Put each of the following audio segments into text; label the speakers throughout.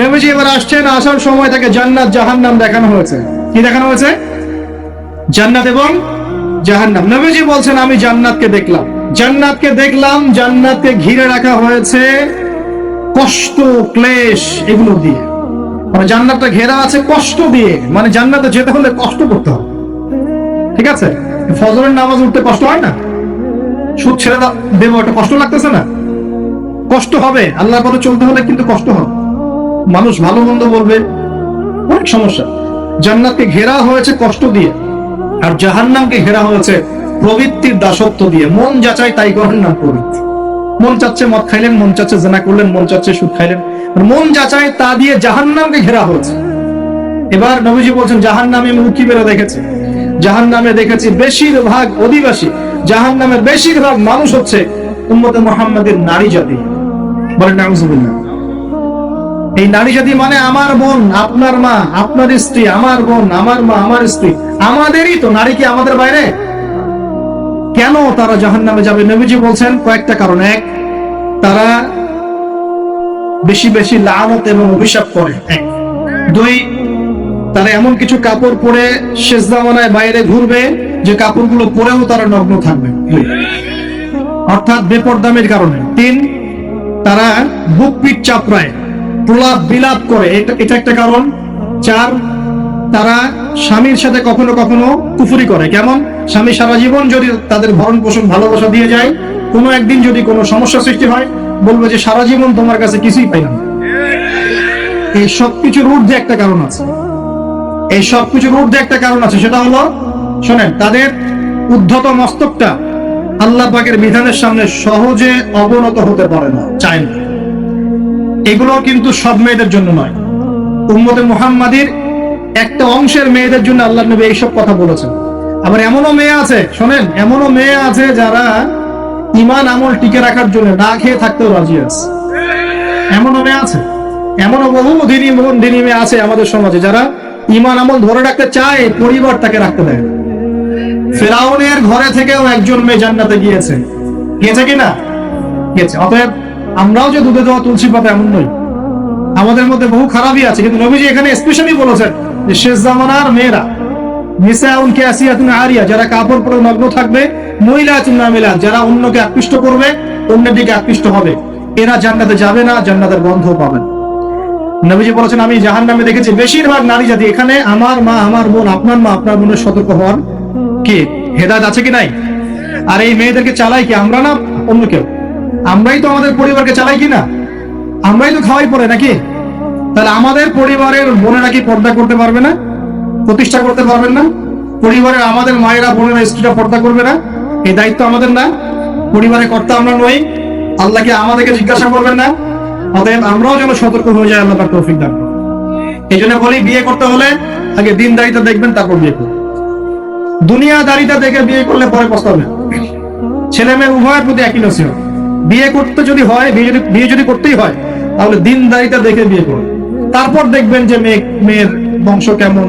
Speaker 1: নবীজি এবার আসছেন, আসার সময় তাকে জান্নাত জাহান্নাম দেখানো হয়েছে। কি দেখানো হয়েছে? জান্নাত এবং জাহান্নাম। নবীজি বলছেন, আমি জান্নাতকে দেখলাম। জান্নাতকে দেখলাম, জান্নাতকে ঘিরে রাখা হয়েছে কষ্ট, ক্লেশ এগুলো দিয়ে। মানে জান্নাতটা ঘেরা আছে কষ্ট দিয়ে। মানে জান্নাতে যেতে হলে কষ্ট করতে হবে। ঠিক আছে? ফজরের নামাজ উঠতে কষ্ট হয় না? সুদ ছেড়ে দেবো একটা কষ্ট লাগতেছে না? কষ্ট হবে। আল্লাহ পথে চলতে হলে কিন্তু কষ্ট হবে। মানুষ ভালো মন্দ বলবে, অনেক সমস্যা। জান্নাতকে ঘেরা হয়েছে কষ্ট দিয়ে, আর জাহান্নামকে ঘেরা হয়েছে প্রবৃত্তির দাসত্ব দিয়ে। মন যাচাই তাই করেন না প্রবৃত্তি। মন চাচ্ছে মদ খাইলেন, মন চাচ্ছে জেনা করলেন, মন চাচ্ছে সুদ খাইলেন। মন যাচাই তা দিয়ে জাহান্নামকে ঘেরা হয়েছে। এবার নবীজি বলছেন জাহান নামে আমি উকি দেখেছি। জাহান নামে দেখেছি বেশিরভাগ অধিবাসী। জাহান নামের বেশিরভাগ মানুষ হচ্ছে উম্মতে মোহাম্মদের নারী জাতি। বলেন, নাউজুবিল্লাহ। এই নারী জাতি মানে আমার বোন, আপনার মা, আপনার স্ত্রী, আমার বোন, আমার মা, আমার স্ত্রী। আমাদেরই তো, নারী কি আমাদের বাইরে? কেন তারা জাহান নামে যাবে? নবীজি বলছেন কয়েকটা কারণ। এক, তারা বেশি বেশি লানত এবং অভিশাপ করে। এক, দুই, তারা এমন কিছু কাপড় পরে শেষ জামানায় বাইরে ঘুরবে, যে কাপড়গুলো পরেও তারা নগ্ন থাকবে। অর্থাৎ বেপরদামের কারণে। তিন, তারা বুক পিট চাপড়ায়। প্রলাপ বিলাপ করে, এটা একটা কারণ। চার, তারা স্বামীর সাথে কখনো কখনো কুফুরি করে। কেমন? স্বামী সারা জীবন যদি তাদের ভরণ পোষণ ভালোবাসা দিয়ে যায়, কোনো একদিন যদি কোনো সমস্যা সৃষ্টি হয়, বলবে যে সারা জীবন তোমার কাছে কিছুই পাইলাম। এই সবকিছুর ঊর্ধ্বে একটা কারণ আছে। এই সবকিছুর ঊর্ধ্বে একটা কারণ আছে। সেটা হলো, শোনেন, তাদের উদ্ধত মস্তকটা আল্লাহ পাকের বিধানের সামনে সহজে অবনত হতে পারে না, চায় না। এগুলো কিন্তু সব মেয়েদের জন্য নয়। উম্মতে মুহাম্মাদির একটা অংশের মেয়েদের জন্য আল্লাহ নবী এইসব কথা বলেছেন। আবার এমনও মেয়ে আছে, শোনেন, এমনও মেয়ে আছে যারা ইমান আমল টিকে রাখার জন্য না খেয়ে থাকতেও রাজি আছে। এমনও মেয়ে আছে, এমনও বহু দিনী দিনী মেয়ে আছে আমাদের সমাজে যারা ইমান আমল ধরে রাখতে চায়, পরিবার তাকে রাখতে দেয়। ফেরাউনের ঘরে থেকেও একজন মেয়ে জান্নাতে গিয়েছে। গিয়েছে কিনা গিয়েছে। অতএব আমরাও যে দুধে দেওয়া তুলসী পাতা এমন নই। আমাদের মধ্যে বহু খারাপই আছে, কিন্তু নবীজি এখানে স্পেশালি বলেছেন যে শেষ জামানার মেয়েরা আরিয়া, যারা কাপড় পরে নগ্ন থাকবে মহিলা নামিলা যারা অন্যকে আকৃষ্ট করবে, অন্যের দিকে আকৃষ্ট হবে। এরা জান্নাতে যাবে না, জান্নাতের গন্ধ পাবে না। নবীজি বলেছেন, আমি জাহান নামে দেখেছি, বেশিরভাগ নারী জাতি এখানে আমার মা, আমার বোন, আপনার মা, আপনার বোনের সতর্ক হওয়ার কি? হেদায়ত আছে কি নাই? আর এই মেয়েদেরকে চালাই কি আমরা না অন্য কেউ? আমরাই তো আমাদের পরিবারকে চালাই কি না আমরাই তো খাওয়াই পড়ে নাকি? তাহলে আমাদের পরিবারের বোনেরা কি পর্দা করতে পারবে না? প্রতিষ্ঠা করতে পারবেন না? পরিবারের আমাদের মায়েরা, বোনেরা, স্ত্রীরা পর্দা করবে না? এই দায়িত্ব আমাদের না। পরিবারের কর্তা আমরা নই। আল্লাহকে আমাদেরকে জিজ্ঞাসা করবেন না। অতএব আমরাও যেন সতর্ক হয়ে যাই, আল্লাহ তৌফিক দান এই জন্য বলি, বিয়ে করতে হলে আগে দিনদারিতা দেখবেন, তারপর বিয়ে করবেন দুনিয়াদারিতা দেখে বিয়ে করলে পরে পস্তাবে ছেলে মেয়ে উভয়ের প্রতি একই নসিহত। বিয়ে করতে যদি হয়, বিয়ে যদি বিয়ে যদি করতেই হয়, তাহলে দিনদারিতা দেখে বিয়ে করুন। তারপর দেখবেন যে মেয়ে মেয়ের বংশ কেমন,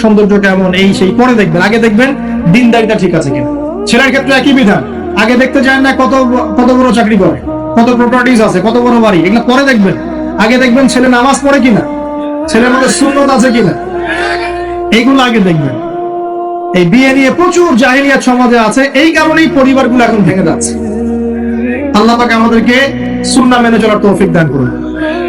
Speaker 1: সৌন্দর্য কেমন, এই সেই, পরে দেখবেন। আগে দেখবেন দিনদারিতা ঠিক আছে কিনা। ছেলের ক্ষেত্রে একই বিধান। আগে দেখতে চান না কত কত বড় চাকরি করে, কত প্রপার্টিজ আছে, কত বড় বাড়ি, এগুলো পরে দেখবেন। আগে দেখবেন ছেলে নামাজ পড়ে কিনা, ছেলের মধ্যে সুন্নত আছে কিনা। এইগুলো আগে দেখবেন। এই বিয়ে নিয়ে প্রচুর জাহিলিয়াত সমাজে আছে, এই কারণেই পরিবারগুলো এখন ভেঙে যাচ্ছে। আল্লাহ পাক আমাদেরকে সুন্না মেনে চলার তৌফিক দান করুন।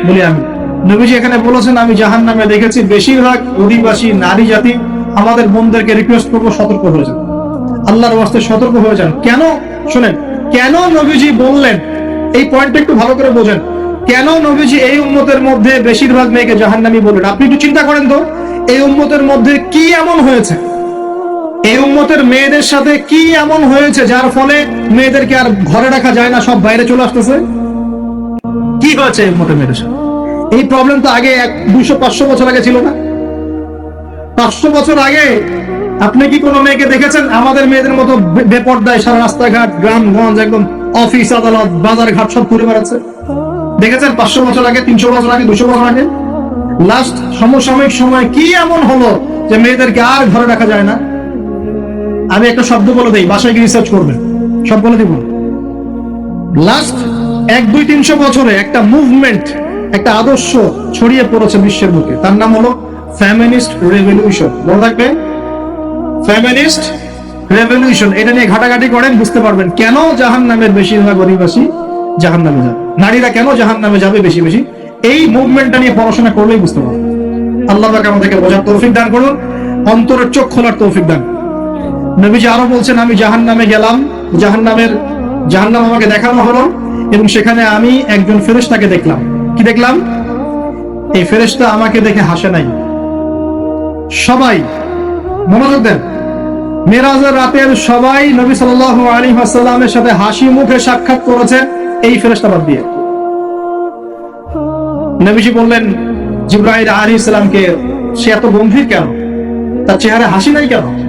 Speaker 1: বলি আমি নবীজি এখানে বলেছেন, আমি জাহান নামে দেখেছি বেশিরভাগ অধিবাসী নারী জাতি আমাদের বোনদেরকে রিকোয়েস্ট করব সতর্ক হয়ে যান। আল্লাহর ওয়াস্তে সতর্ক হয়ে যান। কেন? শুনেন, কেন নবীজি বললেন? এই পয়েন্টটা একটু ভালো করে বোঝেন। কেন নবীজি এই উম্মতের মধ্যে বেশিরভাগ মেয়েকে জাহান্নামী বললেন? আপনি একটু চিন্তা করেন তো, এই উম্মতের মধ্যে কি এমন হয়েছে? এই উম্মতের মেয়েদের সাথে কি এমন হয়েছে যার ফলে মেয়েদেরকে আর ঘরে রাখা যায় না, সব বাইরে চলে আসতেছে? কি হয়েছে এই উম্মতের মেয়েদের সাথে? এই প্রবলেম তো আগে এক, দুইশো, পাঁচশো বছর আগে ছিল না? পাঁচশো বছর আগে আপনি কি কোনো মেয়েকে দেখেছেন? আমাদের মেয়েদের মতো বেপর্দায় সারা রাস্তাঘাট, গ্রামগঞ্জ, একদম অফিস আদালত বাজার ঘাট সব ঘুরে বেড়াচ্ছে। দেখেছেন পাঁচশো বছর আগে, তিনশো বছর আগে, দুশো বছর আগে? লাস্ট সমসাময়িক সময় কি এমন হলো যে মেয়েদেরকে আর ঘরে রাখা যায় না? আমি একটা শব্দ বলে দেই, বাসায় গিয়ে রিসার্চ করবেন। সব বলে দিব লাস্ট এক, দুই তিনশো বছরে একটা মুভমেন্ট একটা আদর্শ ছড়িয়ে পড়েছে বিশ্বের বুকে। তার নাম হলো ফ্যামিনিস্ট রেভলিউশন মনে থাকবে ফ্যামিনিস্ট রেভলিউশন এটা নিয়ে ঘাটাঘাটি করেন, বুঝতে পারবেন কেন জাহান নামের বেশিরভাগ অধিবাসী জাহান নামে যাবে। নারীরা কেন জাহান নামে যাবে বেশি বেশি? এই মুভমেন্টটা নিয়ে পড়াশোনা করলেই বুঝতে পারবেন। আল্লাহ আমাদেরকে বোঝার তৌফিক দান করুন, অন্তরের চোখ খোলার তৌফিক দান। নবীজি আরও বলছেন, আমি জাহান নামে গেলাম। জাহান নামের জাহান নাম আমাকে দেখানো হলো এবং সেখানে আমি একজন ফেরেশতাকে দেখলাম। কি দেখলাম? এই ফেরেশতা আমাকে দেখে হাসে নাই। সবাই, মনোযোগ দেন। মেরাজের রাতের সবাই নবী সাল্লাল্লাহু আলাইহি ওয়াসাল্লামের সাথে হাসি মুখে সাক্ষাৎ করেছেন এই ফেরেশতা বাদ দিয়ে। নবীজি বললেন, জিব্রাইল আলাইহিস সালামকে, সে এত গম্ভীর কেন? তার চেহারা হাসি নাই কেন?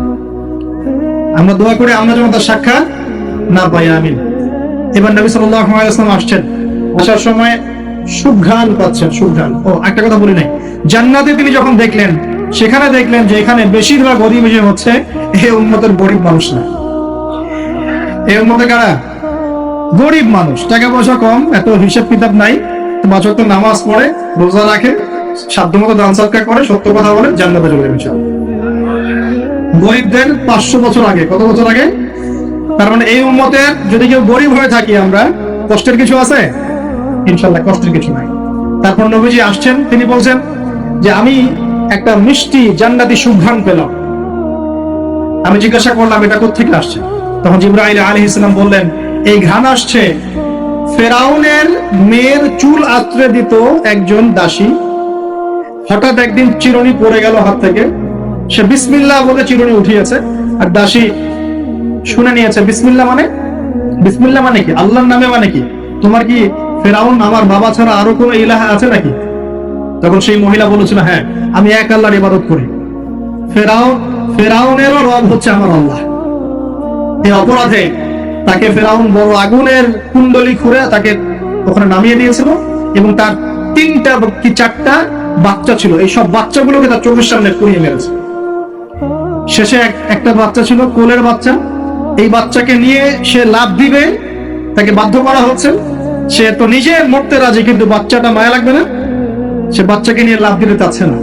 Speaker 1: আমরা দোয়া করে, আমরা যেন তার সাক্ষাৎ না পাই, আমিন। এবার নবী আলাইহি আসছেন। আসার সময় সুঘ্রাণ পাচ্ছেন সুঘ্রাণ ও, একটা কথা বলি নাই। জান্নাতে তিনি যখন দেখলেন, সেখানে দেখলেন যে এখানে বেশিরভাগ অধিবেশী হচ্ছে এই উন্মতের গরিব মানুষ না। এ উন্মতে কারা? গরিব মানুষ। টাকা পয়সা কম, এত হিসাব কিতাব নাই। বাচক তো নামাজ পড়ে, রোজা রাখে সাধ্য মতো দান সৎকার করে, সত্য কথা বলে জান্নাতে চলে ইনশাআল্লাহ। গরিবদের পাঁচশো বছর আগে। কত বছর আগে? তার মানে এই উম্মতের যদি কেউ গরিব হয়ে থাকি আমরা, কষ্টের কিছু আছে? ইনশাল্লাহ কষ্টের কিছু নাই। তারপর নবীজি আসছেন, তিনি বলছেন যে আমি একটা মিষ্টি জান্নাতি সুঘ্রাণ পেলাম। আমি জিজ্ঞাসা করলাম, এটা কোথেকে আসছে? তখন জিব্রাইল আলী ইসলাম বললেন, এই ঘ্রাণ আসছে ফেরাউনের মেয়ের চুল আত্রে দিত একজন দাসী। হঠাৎ একদিন চিরুনি পড়ে গেল হাত থেকে। সে বিসমিল্লাহ বলে চিরুনি উঠিয়েছে। আর দাসী শুনে নিয়েছে, বিসমিল্লাহ মানে? বিসমিল্লাহ মানে কি? আল্লাহর নামে মানে কি? তোমার কি ফেরাউন আমার বাবা ছাড়া আরও কোনো ইলাহা আছে নাকি? তখন সেই মহিলা বলেছিল হ্যাঁ আমি এক আল্লাহর ইবাদত করি। ফেরাউন, ফেরাউনেরও রব হচ্ছে আমার আল্লাহ। এই অপরাধে তাকে ফেরাউন বড় আগুনের কুণ্ডলি খুঁড়ে তাকে ওখানে নামিয়ে দিয়েছিল এবং তার তিনটা কি চারটা বাচ্চা ছিল। এই সব বাচ্চাগুলোকে তার চোখের সামনে পুড়িয়ে মেরেছে। শেষে একটা বাচ্চা ছিল, কোলের বাচ্চা। এই বাচ্চাকে নিয়ে সে লাভ দিবে, তাকে বাধ্য করা হচ্ছে। সে তো নিজে মরতে রাজি, কিন্তু বাচ্চাটা মায়া লাগবে না। সে বাচ্চাকে নিয়ে লাভ দিতে চাচ্ছে না।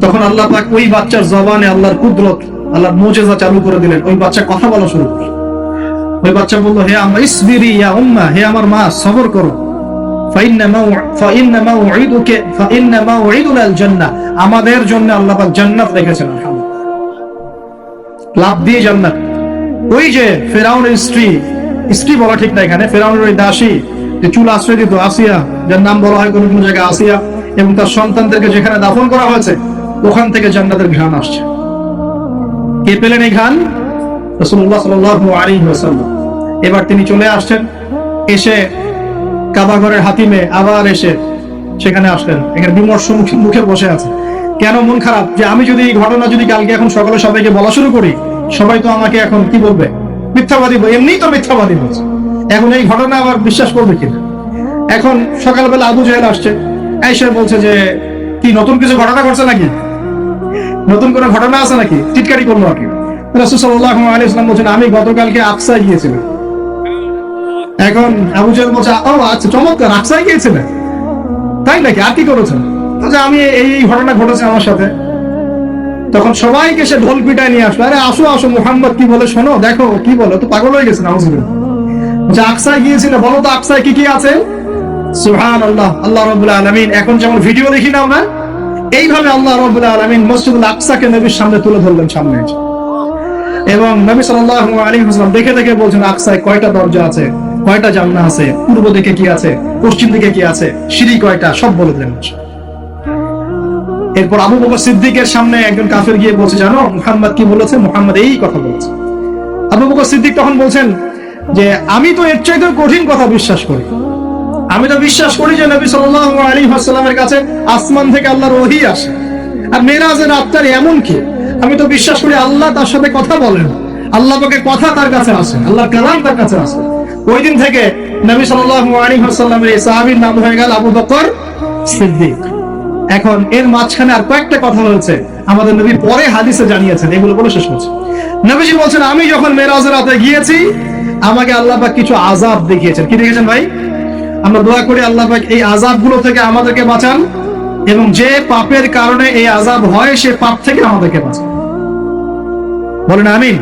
Speaker 1: তখন আল্লাহ পাক ওই বাচ্চার জবানে আল্লাহর কুদরত, আল্লাহর মোজেজা চালু করে দিলেন। ওই বাচ্চা কথা বলা শুরু করল। ওই বাচ্চা বলল, হে আমার ইসবিরি, ইয়া উম্মা, হে আমার মা, সবর করো। আমাদের জন্য আল্লাহ পাক জান্নাত রেখেছেন, আলহামদুলিল্লাহ। লাভ দিয়ে জান্নাত। ওই যে ফেরাউনের স্ত্রী স্ত্রী বলা ঠিক না এখানে, ফেরাউনের ওই দাসী, যে চুল আশ্রয় দিত, আসিয়া, যার নাম বলা হয় কোনো কোনো জায়গায় আসিয়া, এবং তার সন্তানদেরকে যেখানে দাফন করা হয়েছে, ওখান থেকে জান্নাতের ঘ্রাণ আসছে। কে পেলেন এই ঘ্রাণ? রসুল্লাহ সাল্লাল্লাহু আলাইহি ওয়াসাল্লাম। এবার তিনি চলে আসছেন, এসে কাবা ঘরের হাতিমে আবার এসে সেখানে আসলেন। এখানে বিমর্ষ মুখে বসে আছে। কেন মন খারাপ? যে আমি যদি ঘটনা যদি কালকে এখন সকালে সবাইকে বলা শুরু করি, সবাই তো আমাকে এখন কি বলবে? মিথ্যাবাদী এমনিই তো মিথ্যাবাদী বলছে। এখন এই ঘটনা আবার বিশ্বাস করবে কিনা? এখন সকালবেলা আবু জাহেল আসছে এসে বলছে যে, কি, নতুন কিছু ঘটনা ঘটছে নাকি? নতুন কোনো ঘটনা আছে নাকি? টিটকারি করল আর কি। রাসূল সাল্লাল্লাহু আলাইহি ওয়াসাল্লাম বলছেন, আমি গতকালকে আকসায় গিয়েছিলাম। এখন আবু জাহেল বলছে, ও আচ্ছা চমৎকার, আকসায় গিয়েছিলেন? তাই নাকি? আর কি করেছেন? বলছে, আমি এই ঘটনা ঘটেছে আমার সাথে। তখন সবাইকে সে ঢোল পিটায় নিয়ে আসলো। আরে আসো আসো মোহাম্মদ কি বলে শোনো? দেখো কি বলো? তো পাগল হয়ে গেছে নাউজুবিল্লাহ বলছে আকসায় গিয়েছিল বলো তো আকসায় কি কি আছে? সুবহান আল্লাহ আল্লাহ আলমিন। এখন যেমন ভিডিও দেখি না আমরা এইভাবে আল্লাহ আলমিন আকসাকে নবীর সামনে তুলে ধরলেন সামনে। এবং নবী সাল্লাল্লাহু আলাইহি ওয়াসাল্লাম দেখে দেখে বলছেন আকসায় কয়টা দরজা আছে? কয়টা জানলা আছে? পূর্ব দিকে কি আছে? পশ্চিম দিকে কি আছে? সিঁড়ি কয়টা? সব বলে দিলেন। এরপর আবু বকর সিদ্দিকের সামনে একজন কাফের গিয়ে বলছে, জানো, মুহাম্মদ কি বলেছে? মুহাম্মদ এই কথা বলেছে। আবু বকর সিদ্দিক তখন বলছেন যে, আমি তো এর চাইতেও কঠিন কথা বিশ্বাস করি। আমি তো বিশ্বাস করি যে নবী সাল্লাল্লাহু আলাইহি ওয়াসাল্লামের কাছে আসমান থেকে আল্লাহর ওহী আসে। আর মেরাজের রাতটার এমন কি? আমি তো বিশ্বাস করি আল্লাহ তার সাথে কথা বলেন। আল্লাহ পাকে কথা তার কাছে আসে, আল্লাহর কালাম তার কাছে আসে। ওই দিন থেকে নবী সাল্লাল্লাহু আলাইহি ওয়াসাল্লামের এই সাহাবীর নাম হয়ে গেল আবু বকর সিদ্দিক। এখন এর মাঝখানে আর কয়েকটা কথা হয়েছে আমাদের নবী পরে হাদিসে জানিয়েছেন, এগুলো বলে শেষ করছে। নবীজি বলছেন, আমি যখন মেরাজের রাতে গিয়েছি, আমাকে আল্লাহ পাক কিছু আজাব দেখিয়েছেন। কি দেখেছেন ভাই? আমরা দোয়া করি আল্লাহ পাক এই আজাবগুলো থেকে আমাদেরকে বাঁচান এবং যে পাপের কারণে এই আজাব হয়, সে পাপ থেকে আমাদেরকে বাঁচান। বলেন, আমিন।